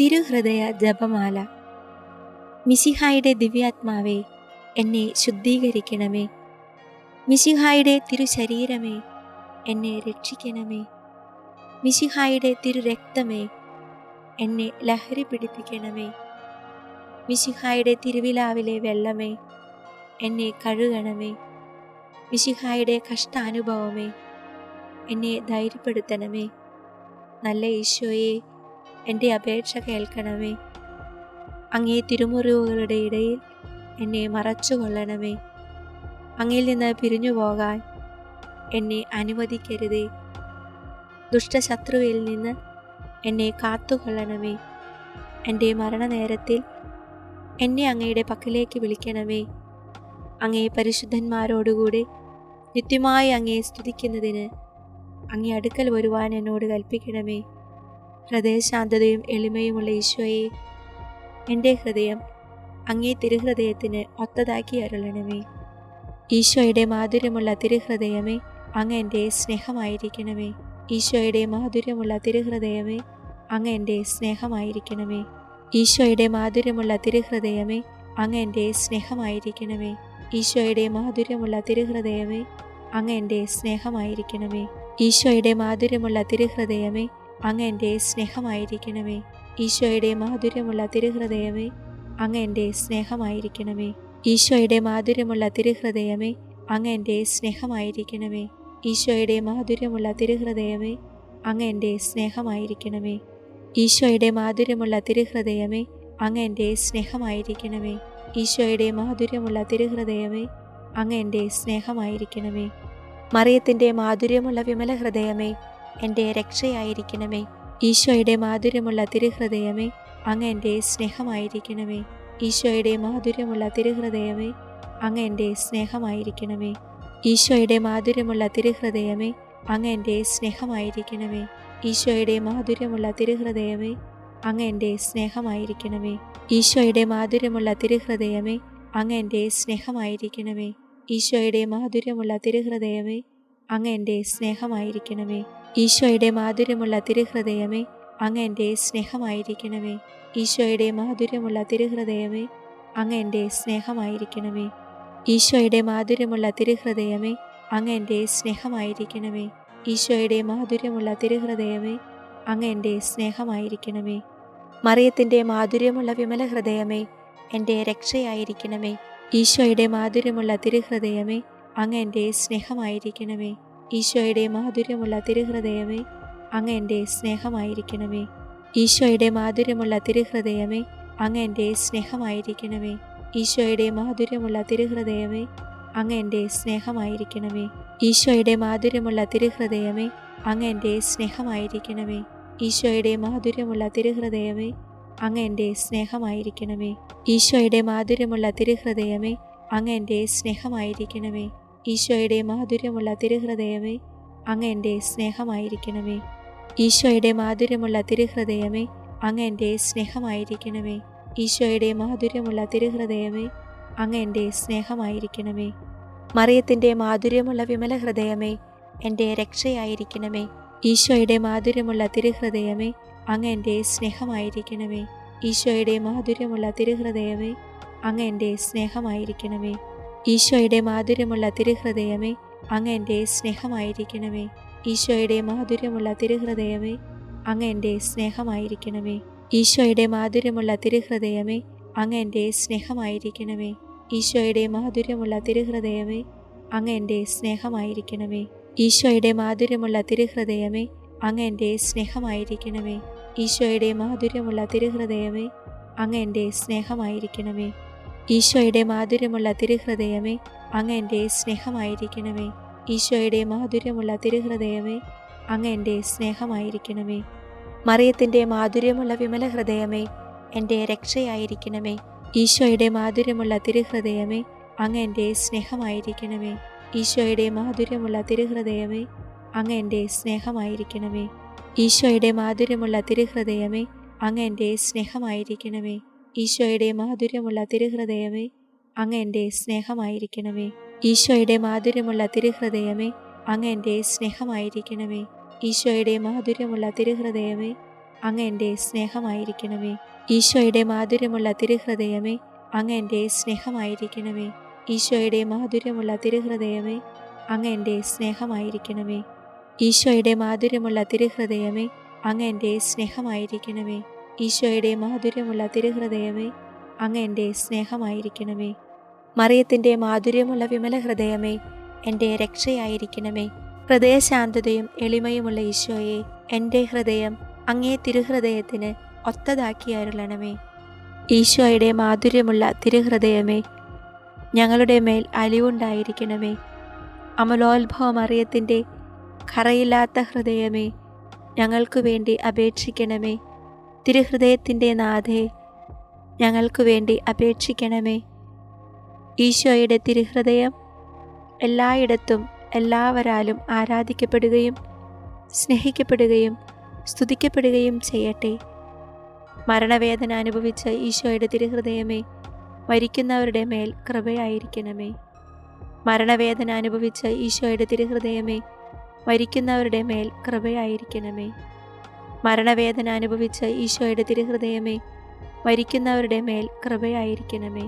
തിരുഹൃദയ ജപമാല. മിശിഹായുടെ ദിവ്യാത്മാവേ എന്നെ ശുദ്ധീകരിക്കണമേ. മിശിഹായുടെ തിരുശരീരമേ എന്നെ രക്ഷിക്കണമേ. മിശിഹായുടെ തിരുരക്തമേ എന്നെ ലഹരി പിടിപ്പിക്കണമേ. മിശിഹായുടെ തിരുവിലാവിലെ വെള്ളമേ എന്നെ കഴുകണമേ. മിശിഹായുടെ കഷ്ടാനുഭവമേ എന്നെ ധൈര്യപ്പെടുത്തണമേ. നല്ല ഈശോയെ എന്റെ അപേക്ഷ കേൾക്കണമേ. അങ്ങേ തിരുമുറിവുകളുടെ ഇടയിൽ എന്നെ മറച്ചുകൊള്ളണമേ. അങ്ങിൽ നിന്ന് പിരിഞ്ഞു പോകാൻ എന്നെ അനുവദിക്കരുതേ. ദുഷ്ടശത്രുവിൽ നിന്ന് എന്നെ കാത്തുകൊള്ളണമേ. എന്റെ മരണനേരത്തിൽ എന്നെ അങ്ങയുടെ പക്കലേക്ക് വിളിക്കണമേ. അങ്ങേ പരിശുദ്ധന്മാരോടുകൂടി നിത്യമായി അങ്ങേ സ്തുതിക്കുന്നതിന് അങ്ങേ അടുക്കൽ വരുവാൻ എന്നോട് കൽപ്പിക്കണമേ. ഹൃദയശാന്തതയും എളിമയുമുള്ള ഈശോയെ എന്റെ ഹൃദയം അങ്ങേ തിരുഹൃദയത്തിന് ഒത്തതാക്കി അരുളണമേ. ഈശോയുടെ മാധുര്യമുള്ള തിരുഹൃദയമേ അങ്ങ് എന്റെ സ്നേഹമായിരിക്കണമേ. ഈശോയുടെ മാധുര്യമുള്ള തിരുഹൃദയമേ അങ്ങ് എന്റെ സ്നേഹമായിരിക്കണമേ. ഈശോയുടെ മാധുര്യമുള്ള തിരുഹൃദയമേ അങ്ങ് എന്റെ സ്നേഹമായിരിക്കണമേ. ഈശോയുടെ മാധുര്യമുള്ള തിരുഹൃദയമേ അങ്ങ് എന്റെ സ്നേഹമായിരിക്കണമേ. ഈശോയുടെ മാധുര്യമുള്ള തിരുഹൃദയമേ അങ്ങ് എന്റെ സ്നേഹമായിരിക്കണമേ. ഈശോയുടെ മാധുര്യമുള്ള തിരുഹൃദയമേ അങ്ങ് എന്റെ സ്നേഹമായിരിക്കണമേ. ഈശോയുടെ മാധുര്യമുള്ള തിരുഹൃദയമേ അങ്ങ് എന്റെ സ്നേഹമായിരിക്കണമേ. ഈശോയുടെ മാധുര്യമുള്ള തിരുഹൃദയമേ അങ്ങ് എന്റെ സ്നേഹമായിരിക്കണമേ. ഈശോയുടെ മാധുര്യമുള്ള തിരുഹൃദയമേ അങ്ങ് എന്റെ സ്നേഹമായിരിക്കണമേ. ഈശോയുടെ മാധുര്യമുള്ള തിരുഹൃദയമേ അങ്ങ് എന്റെ സ്നേഹമായിരിക്കണമേ. മറിയത്തിന്റെ മാധുര്യമുള്ള വിമല ഹൃദയമേ എന്റെ രക്ഷയായിരിക്കണമേ. ഈശോയുടെ മാധുര്യമുള്ള തിരുഹൃദയമേ അങ്ങ് എന്റെ സ്നേഹമായിരിക്കണമേ. ഈശോയുടെ മാധുര്യമുള്ള തിരുഹൃദയമേ അങ്ങ് എന്റെ സ്നേഹമായിരിക്കണമേ. ഈശോയുടെ മാധുര്യമുള്ള തിരുഹൃദയമേ അങ്ങ് എന്റെ സ്നേഹമായിരിക്കണമേ. ഈശോയുടെ മാധുര്യമുള്ള തിരുഹൃദയമേ അങ്ങ് എന്റെ സ്നേഹമായിരിക്കണമേ. ഈശോയുടെ മാധുര്യമുള്ള തിരുഹൃദയമേ അങ്ങ് എന്റെ സ്നേഹമായിരിക്കണമേ. ഈശോയുടെ മാധുര്യമുള്ള തിരുഹൃദയമേ അങ്ങ് എന്റെ സ്നേഹമായിരിക്കണമേ. ഈശോയുടെ മാധുര്യമുള്ള തിരുഹൃദയമേ അങ്ങ് എന്റെ സ്നേഹമായിരിക്കണമേ. ഈശോയുടെ മാധുര്യമുള്ള തിരുഹൃദയമേ അങ്ങ് എന്റെ സ്നേഹമായിരിക്കണമേ. ഈശോയുടെ മാധുര്യമുള്ള തിരുഹൃദയമേ അങ്ങ് എന്റെ സ്നേഹമായിരിക്കണമേ. ഈശോയുടെ മാധുര്യമുള്ള തിരുഹൃദയമേ അങ്ങ് എന്റെ സ്നേഹമായിരിക്കണമേ. മറിയത്തിന്റെ മാധുര്യമുള്ള വിമല ഹൃദയമേ എന്റെ രക്ഷയായിരിക്കണമേ. ഈശോയുടെ മാധുര്യമുള്ള തിരുഹൃദയമേ അങ്ങ് എന്റെ സ്നേഹമായിരിക്കണമേ. ഈശോയുടെ മാധുര്യമുള്ള തിരുഹൃദയമേ അങ്ങ് എന്റെ സ്നേഹമായിരിക്കണമേ. ഈശോയുടെ മാധുര്യമുള്ള തിരുഹൃദയമേ അങ്ങ് എന്റെ സ്നേഹമായിരിക്കണമേ. ഈശോയുടെ മാധുര്യമുള്ള തിരുഹൃദയമേ അങ്ങ് എന്റെ സ്നേഹമായിരിക്കണമേ. ഈശോയുടെ മാധുര്യമുള്ള തിരുഹൃദയമേ അങ്ങ് എന്റെ സ്നേഹമായിരിക്കണമേ. ഈശോയുടെ മാധുര്യമുള്ള തിരുഹൃദയമേ അങ്ങ് എന്റെ സ്നേഹമായിരിക്കണമേ. ഈശോയുടെ മാധുര്യമുള്ള തിരുഹൃദയമേ അങ്ങ് എന്റെ സ്നേഹമായിരിക്കണമേ. ഈശോയുടെ മാധുര്യമുള്ള തിരുഹൃദയമേ അങ്ങ് എന്റെ സ്നേഹമായിരിക്കണമേ. ഈശോയുടെ മാധുര്യമുള്ള തിരുഹൃദയമേ അങ്ങ് എന്റെ സ്നേഹമായിരിക്കണമേ. ഈശോയുടെ മാധുര്യമുള്ള തിരുഹൃദയമേ അങ്ങ് എന്റെ സ്നേഹമായിരിക്കണമേ. മറിയത്തിന്റെ മാധുര്യമുള്ള വിമല ഹൃദയമേ എന്റെ രക്ഷയായിരിക്കണമേ. ഈശോയുടെ മാധുര്യമുള്ള തിരുഹൃദയമേ അങ്ങ് എന്റെ സ്നേഹമായിരിക്കണമേ. ഈശോയുടെ മാധുര്യമുള്ള തിരുഹൃദയമേ അങ്ങ് എന്റെ സ്നേഹമായിരിക്കണമേ. ഈശോയുടെ മാധുര്യമുള്ള തിരുഹൃദയമേ അങ്ങ് എന്റെ സ്നേഹമായിരിക്കണമേ. ഈശോയുടെ മാധുര്യമുള്ള തിരുഹൃദയമേ അങ്ങ് എന്റെ സ്നേഹമായിരിക്കണമേ. ഈശോയുടെ മാധുര്യമുള്ള തിരുഹൃദയമേ അങ്ങ് എന്റെ സ്നേഹമായിരിക്കണമേ. ഈശോയുടെ മാധുര്യമുള്ള തിരുഹൃദയമേ അങ്ങ് എന്റെ സ്നേഹമായിരിക്കണമേ. ഈശോയുടെ മാധുര്യമുള്ള തിരുഹൃദയമേ അങ്ങ് എന്റെ സ്നേഹമായിരിക്കണമേ. ഈശോയുടെ മാധുര്യമുള്ള തിരുഹൃദയമേ അങ്ങ് എന്റെ സ്നേഹമായിരിക്കണമേ. ഈശോയുടെ മാധുര്യമുള്ള തിരുഹൃദയമേ അങ്ങ് എന്റെ സ്നേഹമായിരിക്കണമേ. ഈശോയുടെ മാധുര്യമുള്ള തിരുഹൃദയമേ അങ്ങ് എന്റെ സ്നേഹമായിരിക്കണമേ. മറിയത്തിന്റെ മാധുര്യമുള്ള വിമല ഹൃദയമേ എന്റെ രക്ഷയായിരിക്കണമേ. ഈശോയുടെ മാധുര്യമുള്ള തിരുഹൃദയമേ അങ്ങ് എന്റെ സ്നേഹമായിരിക്കണമേ. ഈശോയുടെ മാധുര്യമുള്ള തിരുഹൃദയമേ അങ്ങ് എന്റെ സ്നേഹമായിരിക്കണമേ. ഈശോയുടെ മാധുര്യമുള്ള തിരുഹൃദയമേ അങ്ങ് എന്റെ സ്നേഹമായിരിക്കണമേ. ഈശോയുടെ മാധുര്യമുള്ള തിരുഹൃദയമേ അങ്ങ് എന്റെ സ്നേഹമായിരിക്കണമേ. ഈശോയുടെ മാധുര്യമുള്ള തിരുഹൃദയമേ അങ്ങ് എന്റെ സ്നേഹമായിരിക്കണമേ. ഈശോയുടെ മാധുര്യമുള്ള തിരുഹൃദയമേ അങ്ങ് എന്റെ സ്നേഹമായിരിക്കണമേ. ഈശോയുടെ മാധുര്യമുള്ള തിരുഹൃദയമേ അങ്ങ് എന്റെ സ്നേഹമായിരിക്കണമേ. ഈശോയുടെ മാധുര്യമുള്ള തിരുഹൃദയമേ അങ്ങ് എന്റെ സ്നേഹമായിരിക്കണമേ. ഈശോയുടെ മാധുര്യമുള്ള തിരുഹൃദയമേ അങ്ങ് എന്റെ സ്നേഹമായിരിക്കണമേ. ഈശോയുടെ മാധുര്യമുള്ള തിരുഹൃദയമേ അങ്ങ് എന്റെ സ്നേഹമായിരിക്കണമേ. മറിയത്തിന്റെ മാധുര്യമുള്ള വിമല ഹൃദയമേ എന്റെ രക്ഷയായിരിക്കണമേ. ഹൃദയശാന്തതയും എളിമയുമുള്ള ഈശോയെ എന്റെ ഹൃദയം അങ്ങേ തിരുഹൃദയത്തിന് ഒത്തതാക്കി അരുളണമേ. ഈശോയുടെ മാധുര്യമുള്ള തിരുഹൃദയമേ ഞങ്ങളുടെ മേൽ അലിവുണ്ടായിരിക്കണമേ. അമലോത്ഭവം അറിയത്തിന്റെ കറയില്ലാത്ത ഹൃദയമേ ഞങ്ങൾക്കു വേണ്ടി അപേക്ഷിക്കണമേ. തിരുഹൃദയത്തിന്റെ നാഥേ ഞങ്ങൾക്ക് വേണ്ടി അപേക്ഷിക്കണമേ. ഈശോയുടെ തിരുഹൃദയം എല്ലായിടത്തും എല്ലാവരാലും ആരാധിക്കപ്പെടുകയും സ്നേഹിക്കപ്പെടുകയും സ്തുതിക്കപ്പെടുകയും ചെയ്യട്ടെ. മരണവേദന അനുഭവിച്ച ഈശോയുടെ തിരുഹൃദയമേ മരിക്കുന്നവരുടെ മേൽ കൃപയായിരിക്കണമേ. മരണവേദന അനുഭവിച്ച ഈശോയുടെ തിരുഹൃദയമേ മരിക്കുന്നവരുടെ മേൽ കൃപയായിരിക്കണമേ. മരണവേദന അനുഭവിച്ച ഈശോയുടെ തിരുഹൃദയമേ മരിക്കുന്നവരുടെ മേൽ കൃപയായിരിക്കണമേ.